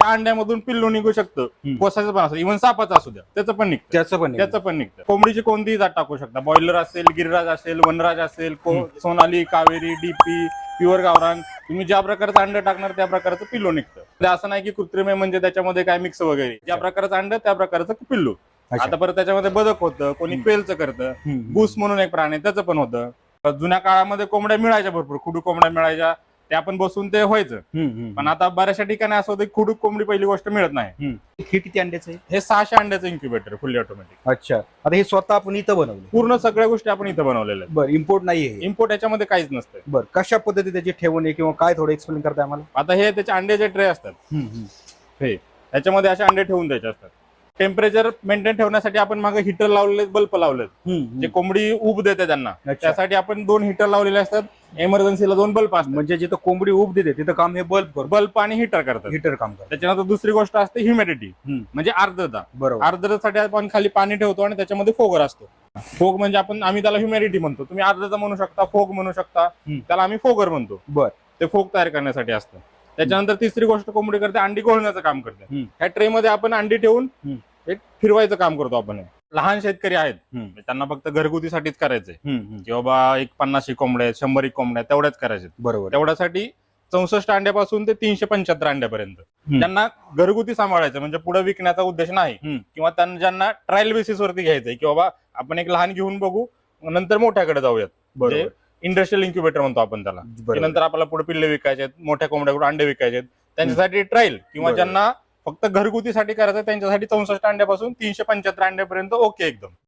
त्या अंड्यामधून पिल्लू निघू शकतं. कोसाचं पण असतं इव्हन सापाचं असू द्या. त्याचं पण निघतं. त्याचं पण. त्याचं पण निघतं. कोंबडीची कोणतीही जात टाकू शकता. बॉयलर असेल गिरिराज असेल वनराज असेल को- सोनाली कावेरी डीपी प्युअर गावरान तुम्ही ज्या प्रकारचं अंड टाकणार त्या प्रकारचं पिल्लू निघतं. ते असं नाही की कृत्रिम म्हणजे त्याच्यामध्ये काय मिक्स वगैरे. ज्या प्रकारचं अंड त्या प्रकारचं पिल्लू. आता परत त्याच्यामध्ये बदक होतं. कोणी पेलचं करतं. बूस म्हणून एक प्राणी आहे, त्याचं पण होतं. जुन्या काळामध्ये कोंबड्या मिळायच्या भरपूर. खुडू कोंबड्या मिळायच्या. ते आपण बसून ते व्हायचं. हम्म, हम्म. पण आता बऱ्याचशा ठिकाणी असं होतं की खुडूक कोंबडी पहिली गोष्ट मिळत नाही. हम्म. हे किती अंड्याचं आहे? हे सहाशे अंड्याचं इन्क्युबेटर फुल्ली ऑटोमॅटिक अच्छा. आता हे स्वतः आपण इथं बनवलं. पूर्ण सगळ्या गोष्टी आपण इथं बनवलेल्या आहेत. बरं इम्पोर्ट नाहीये हे. इम्पोर्ट याच्यामध्ये काहीच नसतं बरं कशा पद्धती त्याची ठेवण आहे किंवा काय थोडं एक्सप्लेन करताय आम्हाला? आता हे त्याचे अंड्याचे ट्रे असतात. हे त्याच्यामध्ये असे अंडे ठेवून द्यायचे असतात. टेम्परेचर मेंटेन ठेवण्यासाठी आपण मागे हिटर लावलेले बल्ब लावलेत. जे कोंबडी उब देते त्यांना. त्यासाठी आपण दोन हिटर लावलेले असतात. इमर्जन्सीला दोन बल्ब असतात. म्हणजे जिथं कोंबडी उब देते तिथं काम हे बल्ब बल्ब आणि हिटर करतात. हिटर काम करतो. त्याच्यानंतर दुसरी गोष्ट असते ह्युमिडिटी. म्हणजे आर्द्रता. बरोबर. आर्द्रतेसाठी आपण खाली पाणी ठेवतो आणि त्याच्यामध्ये फोगर असतो. फोग म्हणजे आपण आम्ही त्याला ह्युमिडिटी म्हणतो. तुम्ही आर्द्रता म्हणू शकता फोग म्हणू शकता. त्याला आम्ही फोगर म्हणतो. बर. ते फोग तयार करण्यासाठी असतं. त्याच्यानंतर तिसरी गोष्ट कोंबडी करते अंडी घोळण्याचं काम करते. ह्या ट्रे मध्ये आपण अंडी ठेवून. एक फिरवायचं काम करतो आपण. लहान शेतकरी आहेत हम्म. त्यांना फक्त घरगुतीसाठीच करायचंय. की बाबा एक पन्नास कोंबड्या आहेत शंभर एक कोंबड्या तेवढ्याच करायचे बरोबर तेवढ्यासाठी चौसष्ट अंड्यापासून ते तीनशे पंच्याहत्तर अंड्यापर्यंत. त्यांना घरगुती सांभाळायचं म्हणजे पुढे विकण्याचा उद्देश नाही. किंवा त्यांना ज्यांना ट्रायल बेसिस वरती घ्यायचंय की बाबा आपण एक लहान घेऊन बघू नंतर मोठ्याकडे जाऊयात बरोबर इंडस्ट्रियल इन्क्युबेटर म्हणतो आपण त्याला नंतर आपल्याला पुढे पिल्ले विकायचे आहेत मोठ्या कोंबड्याकडून अंडे विकायचे आहेत त्यांच्यासाठी ट्रायल किंवा. ज्यांना फक्त घरगुतीसाठी करायचं त्यांच्यासाठी चौसष्ट अंड्यापासून तीनशे पंच्याहत्तर अंड्यापर्यंत ओके एकदम.